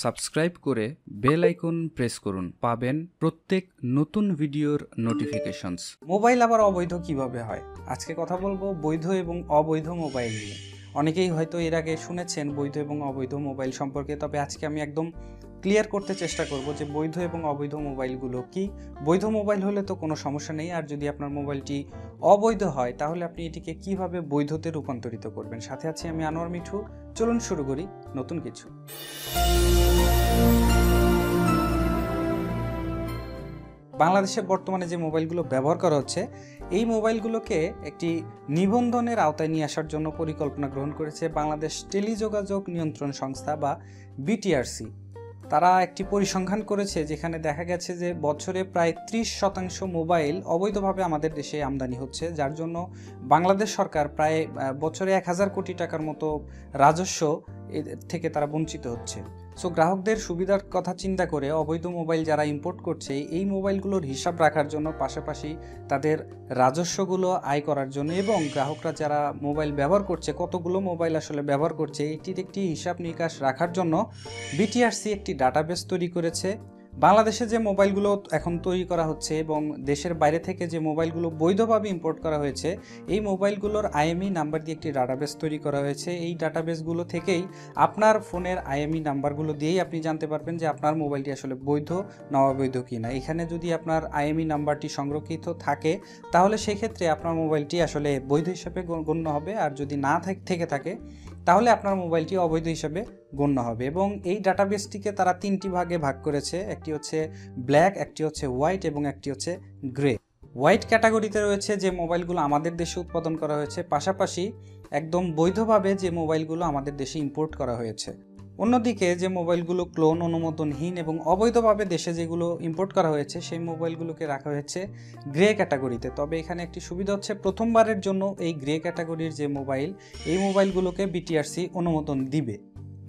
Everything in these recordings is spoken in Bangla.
সাবস্ক্রাইব করে বেল আইকন প্রেস করুন। পাবেন প্রত্যেক নতুন ভিডিওর নোটিফিকেশনস। মোবাইল আবার অবৈধ কীভাবে হয়? আজকে কথা বলব বৈধ এবং অবৈধ মোবাইল নিয়ে। অনেকেই হয়তো এর আগে শুনেছেন বৈধ এবং অবৈধ মোবাইল সম্পর্কে, তবে আজকে আমি একদম ক্লিয়ার করতে চেষ্টা করব যে বৈধ এবং অবৈধ মোবাইলগুলো কি। বৈধ মোবাইল হলে তো কোনো সমস্যা নেই, আর যদি আপনার মোবাইলটি অবৈধ হয়, তাহলে আপনি এটিকে কীভাবে বৈধতে রূপান্তরিত করবেন? সাথে আছি আমি আনোয়ার মিঠু। চলুন শুরু করি নতুন কিছু। বাংলাদেশে বর্তমানে যে মোবাইলগুলো ব্যবহার করা হচ্ছে, এই মোবাইলগুলোকে একটি নিবন্ধনের আওতায় নিয়ে আসার জন্য পরিকল্পনা গ্রহণ করেছে বাংলাদেশ টেলিযোগাযোগ নিয়ন্ত্রণ সংস্থা বা বিটিআরসি। তারা একটি পরিসংখ্যান করেছে যেখানে দেখা গেছে যে বছরে প্রায় ত্রিশ শতাংশ মোবাইল অবৈধভাবে আমাদের দেশে আমদানি হচ্ছে, যার জন্য বাংলাদেশ সরকার প্রায় বছরে এক হাজার কোটি টাকার মতো রাজস্ব থেকে তারা বঞ্চিত হচ্ছে। সো গ্রাহকদের সুবিধার কথা চিন্তা করে অবৈধ মোবাইল যারা ইম্পোর্ট করছে, এই মোবাইলগুলোর হিসাব রাখার জন্য পাশাপাশি তাদের রাজস্বগুলো আয় করার জন্য এবং গ্রাহকরা যারা মোবাইল ব্যবহার করছে, কতগুলো মোবাইল আসলে ব্যবহার করছে, এটির একটি হিসাব নিকাশ রাখার জন্য বিটিআরসি একটি ডাটাবেস তৈরি করেছে। বাংলাদেশে যে মোবাইলগুলো এখন তৈরি করা হচ্ছে এবং দেশের বাইরে থেকে যে মোবাইলগুলো বৈধভাবে ইম্পোর্ট করা হয়েছে, এই মোবাইলগুলোর আইএমই নাম্বার দিয়ে একটি ডাটাবেস তৈরি করা হয়েছে। এই ডাটাবেসগুলো থেকেই আপনার ফোনের আইএমই নাম্বারগুলো দিয়েই আপনি জানতে পারবেন যে আপনার মোবাইলটি আসলে বৈধ না অবৈধ কিনা। এখানে যদি আপনার আইএমই নাম্বারটি সংরক্ষিত থাকে, তাহলে সেক্ষেত্রে আপনার মোবাইলটি আসলে বৈধ হিসাবে গণ্য হবে। আর যদি না থেকে থাকে তাহলে আপনার মোবাইলটি অবৈধ হিসেবে গণ্য হবে এবং এই ডাটাবেসটিকে তারা তিনটি ভাগে ভাগ করেছে। একটি হচ্ছে ব্ল্যাক একটি হচ্ছে হোয়াইট এবং একটি হচ্ছে গ্রে হোয়াইট ক্যাটাগরিতে রয়েছে যে মোবাইলগুলো আমাদের দেশে উৎপাদন করা হয়েছে, পাশাপাশি একদম বৈধভাবে যে মোবাইলগুলো আমাদের দেশে ইম্পোর্ট করা হয়েছে। অন্যদিকে যে মোবাইলগুলো ক্লোন অনুমোদনহীন এবং অবৈধভাবে দেশে যেগুলো ইম্পোর্ট করা হয়েছে, সেই মোবাইলগুলোকে রাখা হয়েছে গ্রে ক্যাটাগরিতে তবে এখানে একটি সুবিধা হচ্ছে প্রথমবারের জন্য এই গ্রে ক্যাটাগরির যে মোবাইল, এই মোবাইলগুলোকে বিটিআরসি অনুমোদন দিবে।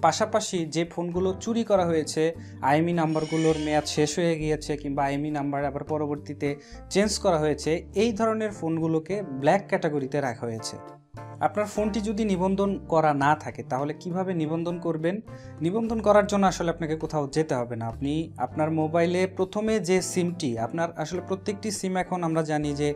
পাশাপাশি যে ফোনগুলো চুরি করা হয়েছে আইএমই নাম্বারগুলোর মেয়াদ শেষ হয়ে গিয়েছে কিংবা আইএমই নাম্বার আবার পরবর্তীতে চেঞ্জ করা হয়েছে, এই ধরনের ফোনগুলোকে ব্ল্যাক ক্যাটাগরিতে রাখা হয়েছে। আপনার ফোনটি যদি নিবন্ধন করা না থাকে, তাহলে কীভাবে নিবন্ধন করবেন? নিবন্ধন করার জন্য আসলে আপনাকে কোথাও যেতে হবে না। আপনি আপনার মোবাইলে প্রথমে যে সিমটি, আপনার আসলে প্রত্যেকটি সিম এখন আমরা জানি যে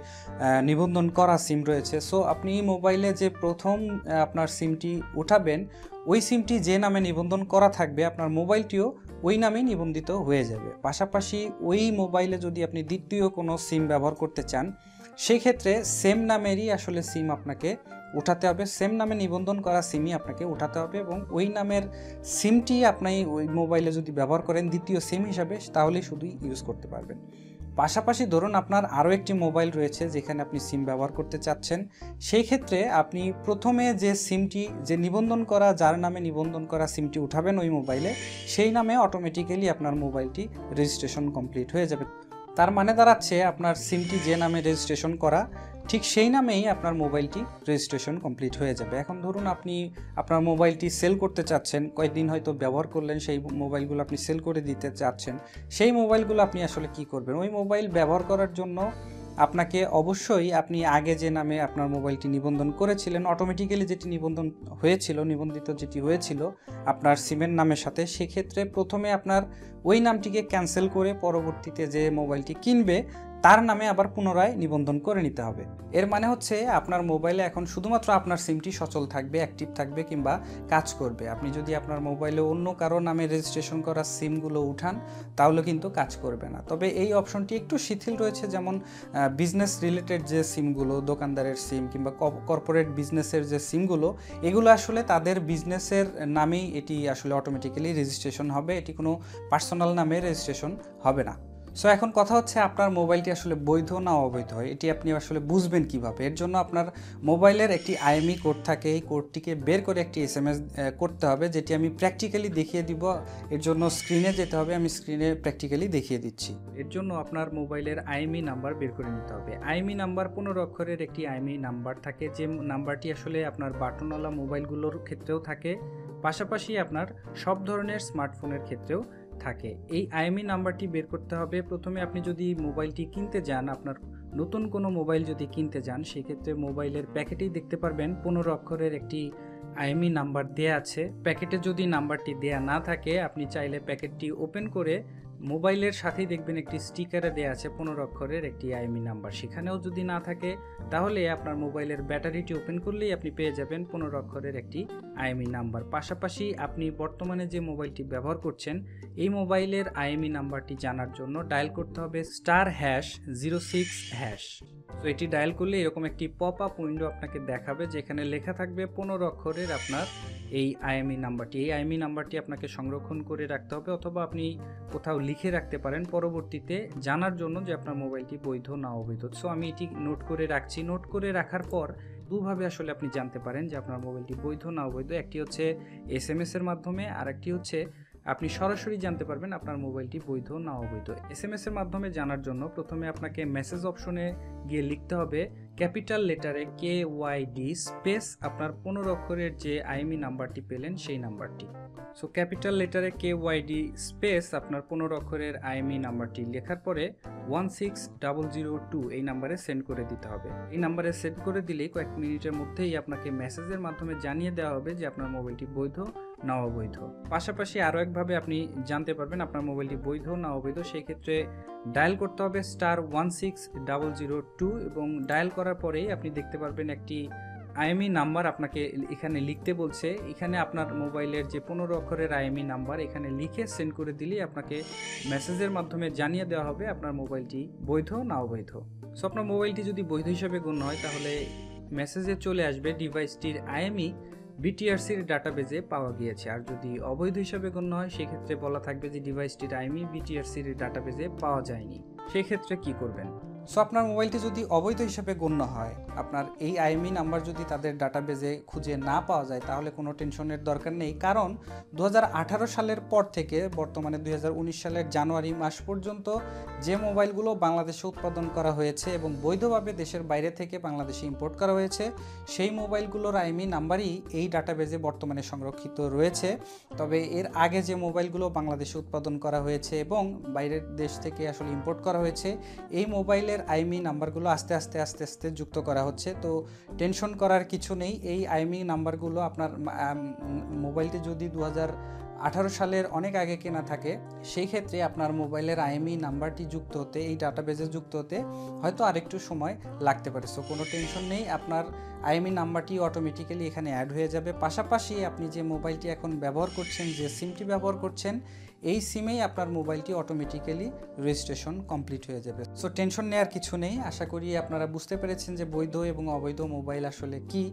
নিবন্ধন করা সিম রয়েছে। সো, আপনি মোবাইলে যে প্রথম আপনার সিমটি উঠাবেন, ওই সিমটি যে নামে নিবন্ধন করা থাকবে, আপনার মোবাইলটিও ওই নামেই নিবন্ধিত হয়ে যাবে। পাশাপাশি ওই মোবাইলে যদি আপনি দ্বিতীয় কোনো সিম ব্যবহার করতে চান সেই ক্ষেত্রে সেম নামেরই আসলে সিম আপনাকে উঠাতে হবে। সেম নামে নিবন্ধন করা সিমই আপনাকে উঠাতে হবে এবং ওই নামের সিমটি আপনি ওই মোবাইলে যদি ব্যবহার করেন দ্বিতীয় সিম হিসাবে, তাহলেই শুধুই ইউজ করতে পারবেন। পাশাপাশি ধরুন আপনার আরও একটি মোবাইল রয়েছে যেখানে আপনি সিম ব্যবহার করতে চাচ্ছেন। সেই ক্ষেত্রে আপনি প্রথমে যে সিমটি যে নিবন্ধন করা, যার নামে নিবন্ধন করা সিমটি উঠাবেন ওই মোবাইলে সেই নামে অটোমেটিক্যালি আপনার মোবাইলটি রেজিস্ট্রেশন কমপ্লিট হয়ে যাবে। তার মানে দাঁড়াচ্ছে আপনার সিমটি যে নামে রেজিস্ট্রেশন করা, ঠিক সেই নামেই আপনার মোবাইলটি রেজিস্ট্রেশন কমপ্লিট হয়ে যাবে। এখন ধরুন আপনি আপনার মোবাইলটি সেল করতে চাচ্ছেন, কয়েকদিন হয়তো ব্যবহার করলেন, সেই মোবাইলগুলো আপনি সেল করে দিতে চাচ্ছেন, সেই মোবাইলগুলো আপনি আসলে কি করবেন? ওই মোবাইল ব্যবহার করার জন্য আপনাকে অবশ্যই আপনি আগে যে নামে আপনার মোবাইলটি নিবন্ধন করেছিলেন অটোমেটিক্যালি যেটি নিবন্ধন হয়েছিল, নিবন্ধিত যেটি হয়েছিল আপনার সিমের নামের সাথে, সেক্ষেত্রে প্রথমে আপনার ওই নামটিকে ক্যান্সেল করে পরবর্তীতে যে মোবাইলটি কিনবে তার নামে আবার পুনরায় নিবন্ধন করে নিতে হবে। এর মানে হচ্ছে আপনার মোবাইলে এখন শুধুমাত্র আপনার সিমটি সচল থাকবে, অ্যাক্টিভ থাকবে কিংবা কাজ করবে। আপনি যদি আপনার মোবাইলে অন্য কারও নামে রেজিস্ট্রেশন করা সিমগুলো উঠান, তাহলে কিন্তু কাজ করবে না। তবে এই অপশনটি একটু শিথিল রয়েছে, যেমন বিজনেস রিলেটেড যে সিমগুলো, দোকানদারের সিম কিংবা কর্পোরেট বিজনেসের যে সিমগুলো, এগুলো আসলে তাদের বিজনেসের নামেই এটি আসলে অটোমেটিক্যালি রেজিস্ট্রেশন হবে। এটি কোনো পার্সোনাল নামে রেজিস্ট্রেশন হবে না। সো এখন কথা হচ্ছে আপনার মোবাইলটি আসলে বৈধ না অবৈধ? এটি আপনি আসলে বুঝবেন কীভাবে? এর জন্য আপনার মোবাইলের একটি আইএমই কোড থাকে। এই কোডটিকে বের করে একটি এস করতে হবে, যেটি আমি প্র্যাকটিক্যালি দেখিয়ে দিব। এর জন্য স্ক্রিনে যেতে হবে, আমি স্ক্রিনে প্র্যাকটিক্যালি দেখিয়ে দিচ্ছি। এর জন্য আপনার মোবাইলের আইএমই নাম্বার বের করে নিতে হবে। আইএমই নাম্বার পনেরো অক্ষরের একটি আইএমই নাম্বার থাকে, যে নাম্বারটি আসলে আপনার বাটনওয়ালা মোবাইলগুলোর ক্ষেত্রেও থাকে। পাশাপাশি আপনার সব ধরনের স্মার্টফোনের ক্ষেত্রেও থাকে। এই আইএমই নাম্বারটি বের করতে হবে। প্রথমে আপনি যদি মোবাইলটি কিনতে যান, আপনার নতুন কোনো মোবাইল যদি কিনতে যান, সেক্ষেত্রে মোবাইলের প্যাকেটেই দেখতে পারবেন পনেরো অক্ষরের একটি আইএমই নাম্বার দেয়া আছে। প্যাকেটে যদি নাম্বারটি দেয়া না থাকে, আপনি চাইলে প্যাকেটটি ওপেন করে মোবাইলের সাথেই দেখবেন একটি স্টিকারে দেওয়া আছে পনেরো অক্ষরের একটি আইএমই নাম্বার। সেখানেও যদি না থাকে, তাহলে আপনার মোবাইলের ব্যাটারিটি ওপেন করলেই আপনি পেয়ে যাবেন পনেরো অক্ষরের একটি আইএমই নাম্বার। পাশাপাশি আপনি বর্তমানে যে মোবাইলটি ব্যবহার করছেন, এই মোবাইলের আইএমই নাম্বারটি জানার জন্য ডায়াল করতে হবে star hash zero six hash. তো এটি ডায়াল করলে এরকম একটি পপ আপ উইন্ডো আপনাকে দেখাবে, যেখানে লেখা থাকবে পনেরো অক্ষরের আপনার এই আইএমই নাম্বারটি। এই আইএমই নাম্বারটি আপনাকে সংরক্ষণ করে রাখতে হবে অথবা আপনি কোথাও লিখে রাখতে পারেন পরবর্তীতে জানার জন্য যে আপনার মোবাইলটি বৈধ না অবৈধ। সো আমি এটি নোট করে রাখছি। নোট করে রাখার পর দুভাবে আসলে আপনি জানতে পারেন যে আপনার মোবাইলটি বৈধ না অবৈধ। একটি হচ্ছে এস এম এর মাধ্যমে আর একটি হচ্ছে আপনি সরাসরি জানতে পারবেন আপনার মোবাইলটি বৈধ না অবৈধ। এস এম এর মাধ্যমে জানার জন্য প্রথমে আপনাকে মেসেজ অপশনে গিয়ে লিখতে হবে ক্যাপিটাল লেটারে কে ওয়াই ডি স্পেস আপনার পনেরো অক্ষরের যে আইএমই নাম্বারটি পেলেন সেই নাম্বারটি। সো ক্যাপিটাল লেটারে কে ওয়াই ডি স্পেস আপনার পনেরো অক্ষরের আইএমই নাম্বারটি লেখার পরে one six double zero two এই নাম্বারে সেন্ড করে দিতে হবে। এই নাম্বারে সেন্ড করে দিলেই কয়েক মিনিটের মধ্যেই আপনাকে মেসেজের মাধ্যমে জানিয়ে দেওয়া হবে যে আপনার মোবাইলটি বৈধ না অবৈধ পাশাপাশি আরও একভাবে আপনি জানতে পারবেন আপনার মোবাইলটি বৈধ না অবৈধ, সেই ক্ষেত্রে ডায়াল করতে হবে star one six double zero two এবং ডায়াল করার পরেই আপনি দেখতে পারবেন একটি আইএমই নাম্বার আপনাকে এখানে লিখতে বলছে। এখানে আপনার মোবাইলের যে পনেরো অক্ষরের আইএমই নাম্বার এখানে লিখে সেন্ড করে দিলেই আপনাকে মেসেজের মাধ্যমে জানিয়ে দেওয়া হবে আপনার মোবাইলটি বৈধ না অবৈধ। সো আপনার মোবাইলটি যদি বৈধ হিসাবে গণ্য হয় তাহলে মেসেজে চলে আসবে ডিভাইসটির আইএমই। বিটিআরসির ডাটাবেজে পাওয়া গিয়েছে। আর যদি অবৈধ হিসাবে গণ্য হয়, সেক্ষেত্রে বলা থাকবে যে ডিভাইসটির আইমি বিটিআরসির ডাটাবেজে পাওয়া যায়নি। সেক্ষেত্রে কি করবেন? সো আপনার মোবাইলটি যদি অবৈধ হিসাবে গণ্য হয়, আপনার এই আইএমই নাম্বার যদি তাদের ডাটাবেজে খুঁজে না পাওয়া যায়, তাহলে কোনো টেনশনের দরকার নেই। কারণ দু হাজার আঠারো সালের পর থেকে বর্তমানে দু হাজার উনিশ সালের জানুয়ারি মাস পর্যন্ত যে মোবাইলগুলো বাংলাদেশে উৎপাদন করা হয়েছে এবং বৈধভাবে দেশের বাইরে থেকে বাংলাদেশে ইম্পোর্ট করা হয়েছে, সেই মোবাইলগুলোর আইএমই নাম্বারই এই ডাটাবেজে বর্তমানে সংরক্ষিত রয়েছে। তবে এর আগে যে মোবাইলগুলো বাংলাদেশে উৎপাদন করা হয়েছে এবং বাইরের দেশ থেকে আসলে ইম্পোর্ট করা হয়েছে, এই মোবাইলের আইএমই নাম্বারগুলো আস্তে আস্তে আস্তে আস্তে যুক্ত করা হচ্ছে। তো টেনশন করার কিছু নেই। এই আইএমই নাম্বারগুলো আপনার মোবাইলটি যদি দু আঠারো সালের অনেক আগে কেনা থাকে, সেই ক্ষেত্রে আপনার মোবাইলের আইএমই নাম্বারটি যুক্ত হতে, এই ডাটাবেজে যুক্ত হতে হয়তো আরেকটু সময় লাগতে পারে। সো কোনো টেনশন নেই। আপনার আইএমই নাম্বারটি অটোমেটিক্যালি এখানে অ্যাড হয়ে যাবে। পাশাপাশি আপনি যে মোবাইলটি এখন ব্যবহার করছেন, যে সিমটি ব্যবহার করছেন এই সিমেই আপনার মোবাইলটি অটোমেটিক্যালি রেজিস্ট্রেশন কমপ্লিট হয়ে যাবে। সো টেনশন নেওয়ার কিছু নেই। আশা করি আপনারা বুঝতে পেরেছেন যে বৈধ এবং অবৈধ মোবাইল আসলে কি।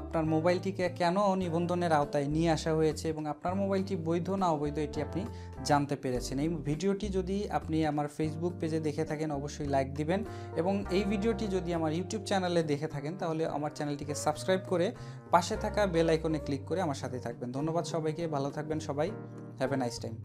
আপনার মোবাইলটিকে কেন নিবন্ধনের আওতায় নিয়ে আসা হয়েছে এবং আপনার মোবাইলটি বৈধ না অবৈধ এটি আপনি জানতে পেরেছেন। এই ভিডিওটি যদি আপনি আমার ফেসবুক পেজে দেখে থাকেন, অবশ্যই লাইক দিবেন এবং এই ভিডিওটি যদি আমার ইউটিউব চ্যানেলে দেখে থাকেন, তাহলে আমার চ্যানেলটিকে সাবস্ক্রাইব করে পাশে থাকা বেল আইকনে ক্লিক করে আমার সাথে থাকবেন। ধন্যবাদ সবাইকে। ভালো থাকবেন সবাই। Have a nice time